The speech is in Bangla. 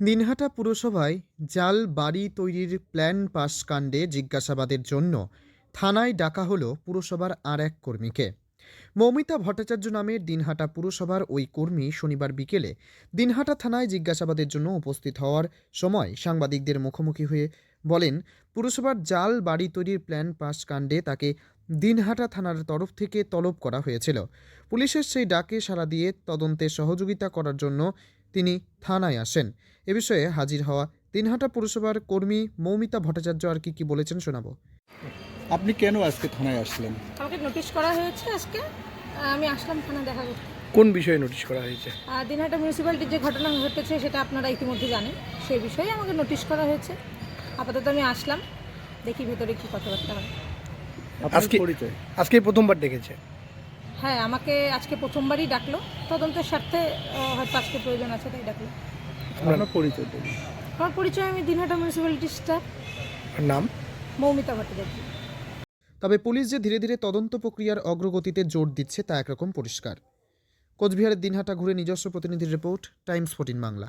দিনহাটা পুরসভায় জাল বাড়ি তৈরির প্ল্যান পাশ কাণ্ডে জিজ্ঞাসাবাদের জন্য থানায় ডাকা হলো পুরসভার আর এক কর্মীকে। মৌমিতা ভট্টাচার্য নামের দিনহাটা পুরসভার ওই কর্মী শনিবার বিকেলে দিনহাটা থানায় জিজ্ঞাসাবাদের জন্য উপস্থিত হওয়ার সময় সাংবাদিকদের মুখোমুখি হয়ে বলেন, পুরসভার জাল বাড়ি তৈরির প্ল্যান পাশ কাণ্ডে তাকে দিনহাটা থানার তরফ থেকে তলব করা হয়েছিল। পুলিশের সেই ডাকে সাড়া দিয়ে তদন্তে সহযোগিতা করার জন্য তিনি থানায় আসেন। এ বিষয়ে হাজির হওয়া দিনহাটা পুরসভার কর্মী মৌমিতা ভট্টাচার্য আর কি কি বলেছেন শোনাবো। আপনি কেন আজকে থানায় আসলেন? আমাকে নোটিশ করা হয়েছে আজকে। আমি আসলাম থানা দেখা করতে। কোন বিষয়ে নোটিশ করা হয়েছে? আর দিনহাটা মিউনিসিপ্যালিটির যে ঘটনা ঘটেছে সেটা আপনারা ইতিমধ্যে জানেন। সেই বিষয়ে আমাকে নোটিশ করা হয়েছে। আপাতত আমি আসলাম। দেখি ভেতরে কি কথাবার্তা হয়। আজকে- পরিচয়? আজকে প্রথমবার দেখেছে। হ্যাঁ আমাকে আজকে প্রথমবারই ডাকলো। তদন্তের স্বার্থে হয়তো আজকে প্রয়োজন আছে তাই ডাকলো। আপনার পরিচয় দেবেন আমার পরিচয় আমি দিনহাটা মিউনিসিপ্যালিটির স্টাফ নাম? মৌমিতা ভট্টাচার্য। তবে পুলিশ যে ধীরে ধীরে তদন্ত প্রক্রিয়ার অগ্রগতিতে জোর দিচ্ছে তা একরকম পরিষ্কার। কোচবিহারের দিনহাটা ঘুরে নিজস্ব প্রতিনিধির রিপোর্ট টাইমস ফোর্টিন বাংলা।